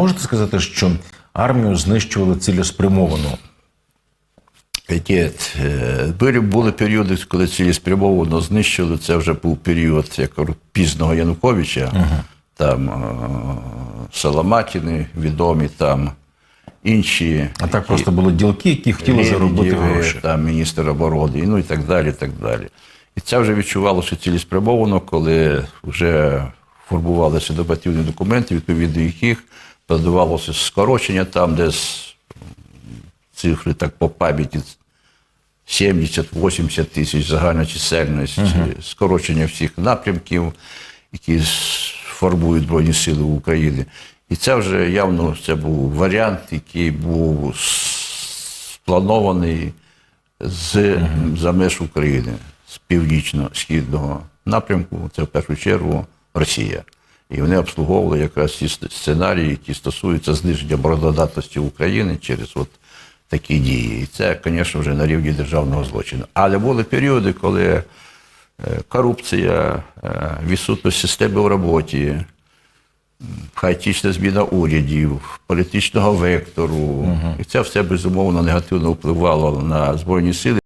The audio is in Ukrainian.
Можете сказати, що армію знищували цілеспрямовано? Ні, е, були- періоди, коли цілеспрямовано знищили. Це вже був період як пізного Януковича. Там е, Соломатіни відомі, там інші. А так просто були ділки, які хотіли заробити гроші. Там міністр оборони, ну і так далі. і так далі. І це вже відчувалося цілеспрямовано, коли вже формувалися нормативні документи, відповідно яких подавалося скорочення там, десь цифри так по пам'яті 70-80 тисяч загальна чисельність, скорочення всіх напрямків, які формують Збройні Сили України. І це вже явно це був варіант, який був спланований з за меж України, з північно-східного напрямку, це в першу чергу Росія. І вони обслуговували якраз ці сценарії, які стосуються зниження борододатності України через от такі дії. І це, звісно, вже на рівні державного злочину. Але були періоди, коли е, корупція, е, відсутність системи в роботі, хаотична зміна урядів, політичного вектору. І це все безумовно негативно впливало на Збройні Сили.